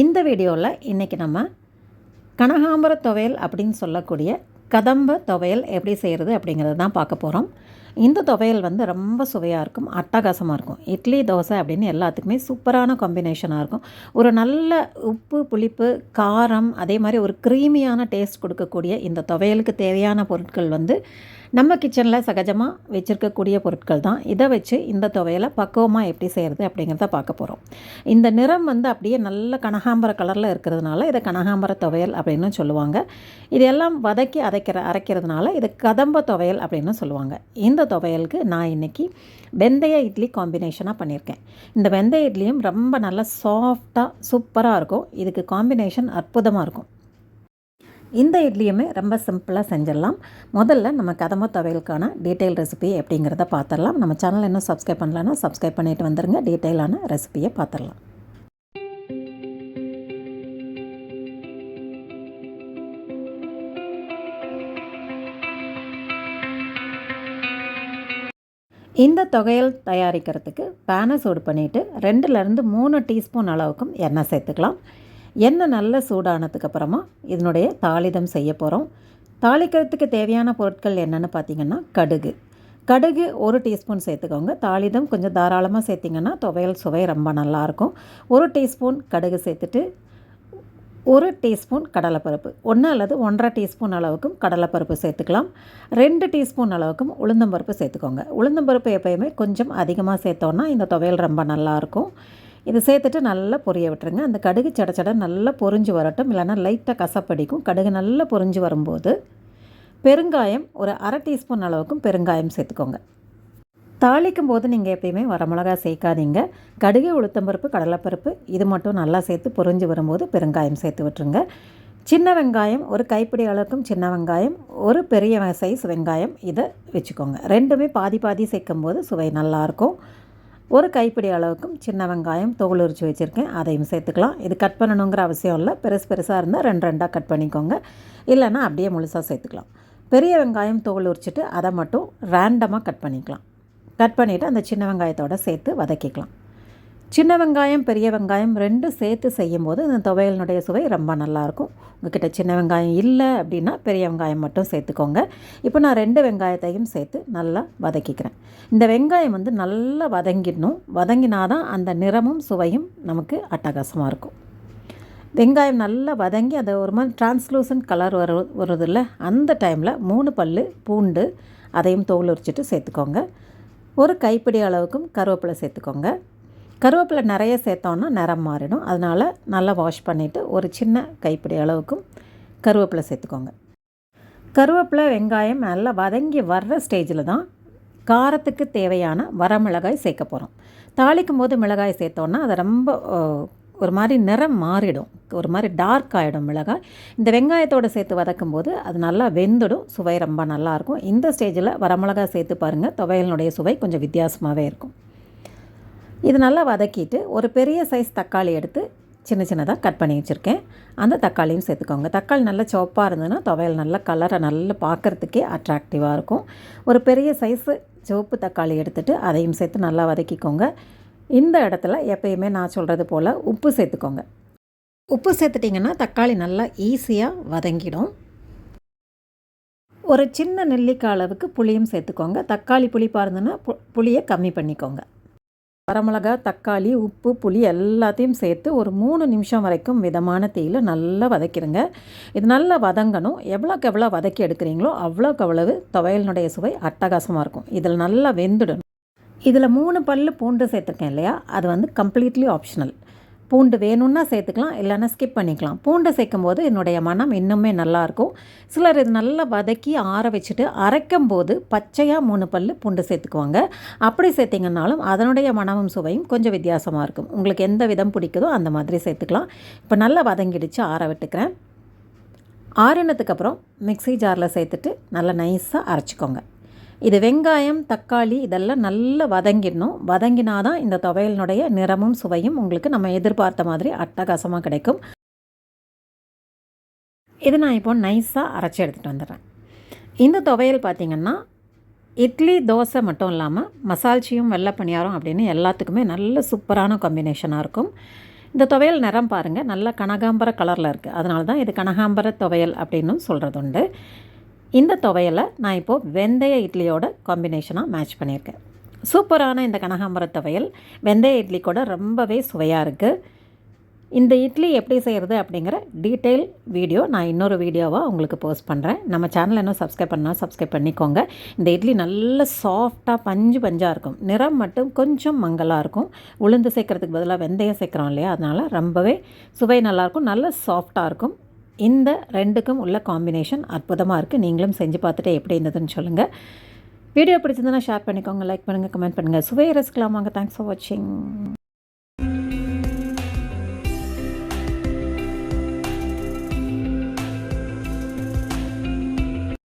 இந்த வீடியோவில் இன்றைக்கி நம்ம கனகாம்பர துவையல் அப்படின்னு சொல்லக்கூடிய கதம்ப துவையல் எப்படி செய்கிறது அப்படிங்கிறது தான் பார்க்க போகிறோம் இந்த துவையல் வந்து ரொம்ப சுவையாக இருக்கும் அட்டகாசமாக இருக்கும். இட்லி தோசை அப்படின்னு எல்லாத்துக்குமே சூப்பரான காம்பினேஷனாக இருக்கும். ஒரு நல்ல உப்பு புளிப்பு காரம் அதே மாதிரி ஒரு க்ரீமியான டேஸ்ட் கொடுக்கக்கூடிய இந்த துவையலுக்கு தேவையான பொருட்கள் வந்து நம்ம கிச்சனில் சகஜமாக வச்சுருக்கக்கூடிய பொருட்கள் தான். இதை வச்சு இந்த துவையலை பக்குவமாக எப்படி செய்கிறது அப்படிங்கிறத பார்க்க போகிறோம் இந்த நிறம் வந்து அப்படியே நல்ல கனகாம்பர கலரில் இருக்கிறதுனால இதை கனகாம்பர துவையல் அப்படின்னு சொல்லுவாங்க. இதெல்லாம் வதக்கி அரைக்கிற அரைக்கிறதுனால இது கதம்ப துவையல் அப்படின்னு சொல்லுவாங்க. இந்த துவையலுக்கு நான் இன்றைக்கி வெந்தய இட்லி காம்பினேஷனாக பண்ணியிருக்கேன். இந்த வெந்தய இட்லியும் ரொம்ப நல்லா சாஃப்டாக சூப்பராக இருக்கும். இதுக்கு காம்பினேஷன் அற்புதமாக இருக்கும். இந்த இட்லியுமே ரொம்ப சிம்பிளாக செஞ்சிடலாம். முதல்ல நம்ம கதம்ப துவையலுக்கான டீட்டெயில் ரெசிபி எப்படிங்கிறத பார்த்துடலாம் நம்ம சேனல் இன்னும் சப்ஸ்கிரைப் பண்ணலன்னா சப்ஸ்கிரைப் பண்ணிட்டு வந்துருங்க. டீட்டெயிலான ரெசிபியை பார்த்துடலாம் இந்த தொகையல் தயாரிக்கிறதுக்கு பேனை சூடு பண்ணிவிட்டு ரெண்டுலேருந்து மூணு டீஸ்பூன் அளவுக்கும் எண்ணெய் சேர்த்துக்கலாம். எண்ணெய் நல்ல சூடானதுக்கப்புறமா இதனுடைய தாளிதம் செய்ய போகிறோம் தாளிக்கிறதுக்கு தேவையான பொருட்கள் என்னென்னு பார்த்தீங்கன்னா கடுகு. கடுகு ஒரு டீஸ்பூன் சேர்த்துக்கோங்க. தாளிதம் கொஞ்சம் தாராளமாக சேர்த்திங்கன்னா துவையல் சுவை ரொம்ப நல்லாயிருக்கும் ஒரு டீஸ்பூன் கடுகு சேர்த்துட்டு ஒரு டீஸ்பூன் கடலைப்பருப்பு. ஒன்று அல்லது ஒன்றரை டீஸ்பூன் அளவுக்கும் கடலைப்பருப்பு சேர்த்துக்கலாம். ரெண்டு டீஸ்பூன் அளவுக்கும் உளுந்தம்பருப்பு சேர்த்துக்கோங்க. உளுந்தம்பருப்பு எப்போயுமே கொஞ்சம் அதிகமாக சேர்த்தோன்னா இந்த துவையல் ரொம்ப நல்லாயிருக்கும் இது சேர்த்துட்டு நல்லா பொரிய விட்டுருங்க. அந்த கடுகு சட நல்லா பொரிஞ்சு வரட்டும். இல்லைன்னா லைட்டாக கசப்படிக்கும். கடுகு நல்லா பொரிஞ்சு வரும்போது பெருங்காயம் ஒரு அரை டீஸ்பூன் அளவுக்கும் பெருங்காயம் சேர்த்துக்கோங்க. தாளிக்கும் போது நீங்கள் எப்பயுமே வரமிளகா சேர்க்காதீங்க. கடுகு உளுத்தம்பருப்பு கடலைப்பருப்பு இது மட்டும் நல்லா சேர்த்து பொரிஞ்சு வரும்போது பெருங்காயம் சேர்த்து விட்டுருங்க. சின்ன வெங்காயம் ஒரு கைப்பிடி அளவுக்கும் சின்ன வெங்காயம் ஒரு பெரிய சைஸ் வெங்காயம் இதை வச்சுக்கோங்க. ரெண்டுமே பாதி பாதி சேர்க்கும் போது சுவை நல்லாயிருக்கும் ஒரு கைப்பிடி அளவுக்கும் சின்ன வெங்காயம் தோல் உரிச்சு வச்சுருக்கேன். அதையும் சேர்த்துக்கலாம். இது கட் பண்ணணுங்கிற அவசியம் இல்லை. பெருசு பெருசாக இருந்தால் ரெண்டு ரெண்டாக கட் பண்ணிக்கோங்க. இல்லைன்னா அப்படியே முழுசாக சேர்த்துக்கலாம். பெரிய வெங்காயம் தோல் உரிச்சிட்டு அதை மட்டும் ரேண்டமாக கட் பண்ணிக்கலாம். கட் பண்ணிவிட்டு அந்த சின்ன வெங்காயத்தோடு சேர்த்து வதக்கிக்கலாம். சின்ன வெங்காயம் பெரிய வெங்காயம் ரெண்டு சேர்த்து செய்யும்போது இந்த துவையலினுடைய சுவை ரொம்ப நல்லாயிருக்கும். உங்கள்கிட்ட சின்ன வெங்காயம் இல்லை அப்படின்னா பெரிய வெங்காயம் மட்டும் சேர்த்துக்கோங்க. இப்போ நான் ரெண்டு வெங்காயத்தையும் சேர்த்து நல்லா வதக்கிக்கிறேன். இந்த வெங்காயம் வந்து நல்லா வதங்கிடணும். வதங்கினா தான் அந்த நிறமும் சுவையும் நமக்கு அட்டகாசமாக இருக்கும். வெங்காயம் நல்லா வதங்கி அதை ஒரு மாதிரி டிரான்ஸ்லூசன்ட் கலர் வரு வருதில்ல? அந்த டைமில் மூணு பல் பூண்டு அதையும் தோல் உரிச்சிட்டு சேர்த்துக்கோங்க. ஒரு கைப்பிடி அளவுக்கும் கருவேப்பிலை சேர்த்துக்கோங்க. கருவேப்பிலை நிறைய சேர்த்தோன்னா நிறம் மாறிடும். அதனால் நல்லா வாஷ் பண்ணிவிட்டு ஒரு சின்ன கைப்பிடி அளவுக்கும் கருவேப்பிலை சேர்த்துக்கோங்க. கருவேப்பிலை வெங்காயம் நல்லா வதங்கி வர்ற ஸ்டேஜில் தான் காரத்துக்கு தேவையான வரமிளகாய் சேர்க்க போகிறோம் தாளிக்கும் போது மிளகாய் சேர்த்தோன்னா அதை ரொம்ப ஒரு மாதிரி நிறம் மாறிடும். ஒரு மாதிரி டார்க் ஆகிடும் மிளகாய். இந்த வெங்காயத்தோடு சேர்த்து வதக்கும் போது அது நல்லா வெந்துடும். சுவை ரொம்ப நல்லாயிருக்கும் இந்த ஸ்டேஜில் வரமிளகாய் சேர்த்து பாருங்கள் துவையலினுடைய சுவை கொஞ்சம் வித்தியாசமாகவே இருக்கும். இது நல்லா வதக்கிட்டு ஒரு பெரிய சைஸ் தக்காளி எடுத்து சின்ன சின்னதாக கட் பண்ணி வச்சுருக்கேன். அந்த தக்காளியும் சேர்த்துக்கோங்க. தக்காளி நல்லா சோப்பாக இருந்ததுன்னா துவையல் நல்ல கலரை நல்லா பார்க்குறதுக்கே அட்ராக்டிவாக இருக்கும். ஒரு பெரிய சைஸு சிவப்பு தக்காளி எடுத்துகிட்டு அதையும் சேர்த்து நல்லா வதக்கிக்கோங்க. இந்த இடத்துல எப்பயுமே நான் சொல்கிறது போல் உப்பு சேர்த்துக்கோங்க. உப்பு சேர்த்துட்டிங்கன்னா தக்காளி நல்லா ஈஸியாக வதங்கிடும். ஒரு சின்ன நெல்லிக்காய் அளவுக்கு புளியும் சேர்த்துக்கோங்க. தக்காளி புளிப்பாக இருந்ததுன்னா பு புளியை கம்மி பண்ணிக்கோங்க. வரமிளகா தக்காளி உப்பு புளி எல்லாத்தையும் சேர்த்து ஒரு மூணு நிமிஷம் வரைக்கும் மிதமான தீயில் நல்லா வதக்கிடுங்க இது நல்லா வதங்கணும். எவ்வளோக்கு எவ்வளோ வதக்கி எடுக்கிறீங்களோ அவ்வளோக்கு அவ்வளவு துவையலினுடைய சுவை அட்டகாசமாக இருக்கும். இதில் நல்லா வெந்துடணும். இதில் மூணு பல் பூண்டு சேர்த்துருக்கேன் இல்லையா? அது வந்து கம்ப்ளீட்லி ஆப்ஷனல் பூண்டு வேணும்னா சேர்த்துக்கலாம் இல்லைன்னா ஸ்கிப் பண்ணிக்கலாம். பூண்டு சேர்க்கும் போது என்னுடைய மனம் இன்னுமே நல்லாயிருக்கும் சிலர் இது நல்லா வதக்கி ஆற வச்சுட்டு அரைக்கும் போது பச்சையாக மூணு பல் பூண்டு சேர்த்துக்குவாங்க. அப்படி சேர்த்திங்கனாலும் அதனுடைய மனமும் சுவையும் கொஞ்சம் வித்தியாசமாக இருக்கும். உங்களுக்கு எந்த விதம் பிடிக்குதோ அந்த மாதிரி சேர்த்துக்கலாம். இப்போ நல்லா வதங்கிடுச்சு ஆற விட்டுக்கிறேன். ஆறினதுக்கப்புறம் மிக்சி ஜாரில் சேர்த்துட்டு நல்லா நைஸாக அரைச்சிக்கோங்க. இது வெங்காயம் தக்காளி இதெல்லாம் நல்லா வதங்கிடணும். வதங்கினா தான் இந்த துவையலினுடைய நிறமும் சுவையும் உங்களுக்கு நம்ம எதிர்பார்த்த மாதிரி அட்டகாசமாக கிடைக்கும். இது நான் இப்போ நைஸாக அரைச்சி எடுத்துகிட்டு வந்துடுறேன். இந்த துவையல் பார்த்திங்கன்னா இட்லி தோசை மட்டும் இல்லாமல் மசால்ச்சியும் வெள்ளை பணியாரம் அப்படின்னு எல்லாத்துக்குமே நல்ல சூப்பரான காம்பினேஷனாக இருக்கும். இந்த துவையல் நிறம் பாருங்கள் நல்ல கனகாம்பர கலரில் இருக்குது அதனால தான் இது கனகாம்பர துவையல் அப்படின்னு சொல்கிறது உண்டு இந்த துவையலை நான் இப்போது வெந்தய இட்லியோட காம்பினேஷனாக மேட்ச் பண்ணியிருக்கேன். சூப்பரான இந்த கனகாம்பர துவையல். வெந்தய இட்லி கூட ரொம்பவே சுவையாக இருக்குது இந்த இட்லி எப்படி செய்கிறது அப்படிங்கிற டீட்டெயில் வீடியோ நான் இன்னொரு வீடியோவாக உங்களுக்கு போஸ்ட் பண்ணுறேன் நம்ம சேனல் இன்னும் சப்ஸ்கிரைப் பண்ணால் சப்ஸ்கிரைப் பண்ணிக்கோங்க. இந்த இட்லி நல்ல சாஃப்டாக பஞ்சு பஞ்சாக இருக்கும். நிறம் மட்டும் கொஞ்சம் மங்கலாக இருக்கும். உளுந்து சேர்க்குறதுக்கு பதிலாக வெந்தயம் சேர்க்குறோம் இல்லையா? அதனால் ரொம்பவே சுவை நல்லாயிருக்கும் நல்ல சாஃப்டாக இருக்கும். இந்த ரெண்டுக்கும் உள்ள காம்பினேஷன் அற்புதமாக இருக்குது நீங்களும் செஞ்சு பார்த்துட்டு எப்படி இருந்ததுன்னு சொல்லுங்கள் வீடியோ பிடிச்சிருந்தனா ஷேர் பண்ணிக்கோங்க லைக் பண்ணுங்கள் கமெண்ட் பண்ணுங்கள் சுவையை ரசிக்கலாம். வாங்க தேங்க்ஸ் ஃபார் வாட்சிங்